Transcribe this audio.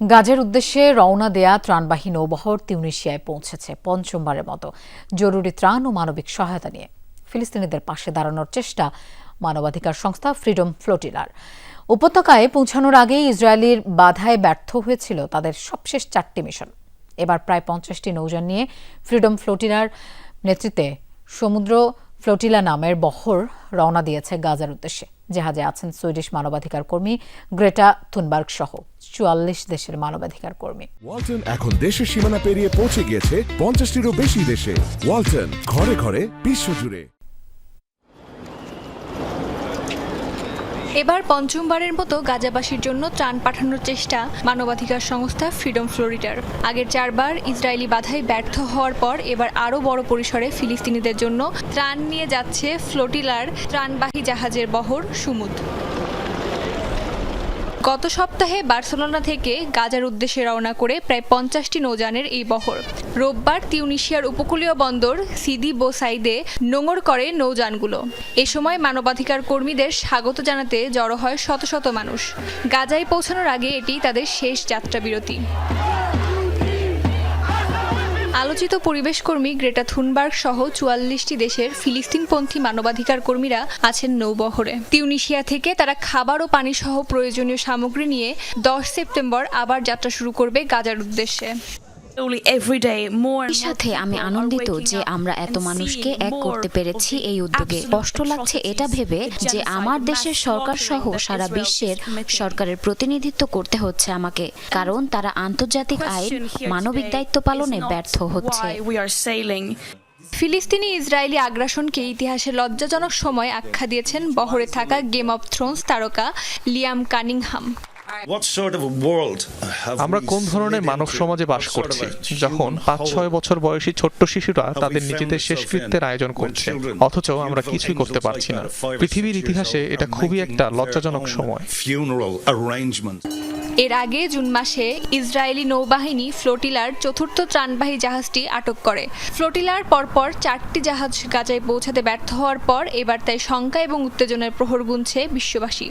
গাজের উদ্দেশ্যে রওনা দেয়া ত্রাণবাহী নৌবহর তিউনিশিয়ায় পৌঁছেছে পঞ্চমবারের মতো। জরুরি ত্রাণ ও মানবিক সহায়তা নিয়ে। ফিলিস্তিনিদের পাশে দাঁড়ানোর চেষ্টা মানবাধিকার সংস্থা ফ্রিডম ফ্লোটিলার। উপত্যকায় পৌঁছানোর আগে ইসরায়েলির বাধায় ব্যর্থ হয়েছিল তাদের সবশেষ চারটি মিশন। এবার প্রায় পঞ্চাশটি নৌযান নিয়ে ফ্রিডম ফ্লোটিলার নেতৃত্বে সমুদ্র ফ্লোটিলা নামের বহর রওনা দিয়েছে গাজার উদ্দেশ্যে। জাহাজে আছেন সুইডিশ মানবাধিকার কর্মী গ্রেটা থুনবার্গ সহ চুয়াল্লিশ দেশের মানবাধিকার কর্মী। ওয়ালটন এখন দেশের সীমানা পেরিয়ে পৌঁছে গিয়েছে পঞ্চাশটিরও বেশি দেশে। ওয়ালটন ঘরে ঘরে বিশ্বজুড়ে। এবার পঞ্চমবারের মতো গাজাবাসীর জন্য ত্রাণ পাঠানোর চেষ্টা মানবাধিকার সংস্থা ফ্রিডম ফ্লোরিডার। আগের চারবার ইসরায়েলি বাধায় ব্যর্থ হওয়ার পর এবার আরও বড় পরিসরে ফিলিস্তিনিদের জন্য ত্রাণ নিয়ে যাচ্ছে ফ্লোটিলার ত্রাণবাহী জাহাজের বহর সুমুদ। গত সপ্তাহে বার্সেলোনা থেকে গাজার উদ্দেশ্যে রওনা করে প্রায় পঞ্চাশটি নৌযানের এই বহর। রোববার তিউনিশিয়ার উপকূলীয় বন্দর সিদি বোসাইদে নোঙর করে নৌযানগুলো। এ সময় মানবাধিকার কর্মীদের স্বাগত জানাতে জড়ো হয় শত শত মানুষ। গাজায় পৌঁছানোর আগে এটি তাদের শেষ যাত্রা বিরতি আলোচিত পরিবেশ কর্মী গ্রেটা থুনবার্গ সহ চুয়াল্লিশটি দেশের ফিলিস্তিনপন্থী মানবাধিকার কর্মীরা আছেন নৌবহরে। তিউনিশিয়া থেকে তারা খাবার ও পানি সহ প্রয়োজনীয় সামগ্রী নিয়ে দশ সেপ্টেম্বর আবার যাত্রা শুরু করবে গাজার উদ্দেশ্যে। সাথে আমি আনন্দিত যে আমরা এত মানুষকে এক করতে পেরেছি এই উদ্যোগে। কষ্ট লাগছে এটা ভেবে যে আমার দেশের সরকার সহ সারা বিশ্বের সরকারের প্রতিনিধিত্ব করতে হচ্ছে আমাকে। কারণ তারা আন্তর্জাতিক আইন মানবিক দায়িত্ব পালনে ব্যর্থ হচ্ছে। ফিলিস্তিনি ইসরায়েলি আগ্রাসনকে ইতিহাসে লজ্জাজনক সময় আখ্যা দিয়েছেন বহরে থাকা গেম অব থ্রোনস তারকা লিয়াম কানিংহাম। আমরা কোন ধরনের মানব সমাজে বাস করছি? যখন পাঁচ ছয় বছর বয়সী ছোট্ট শিশুরা তাদের নিজেদের শেষকৃত্যের আয়োজন করছে। অথচ আমরা কিছুই করতে পারছি না। পৃথিবীর ইতিহাসে এটা খুবই একটা লজ্জাজনক সময়। এর আগে জুন মাসে ইসরায়েলি নৌবাহিনী ফ্লোটিলার চতুর্থ ত্রাণবাহী জাহাজটি আটক করে। ফ্লোটিলার পরপর চারটি জাহাজ গাজায় পৌঁছাতে ব্যর্থ হওয়ার পর এবার তাই শঙ্কা এবং উত্তেজনার প্রহর গুনছে বিশ্ববাসী।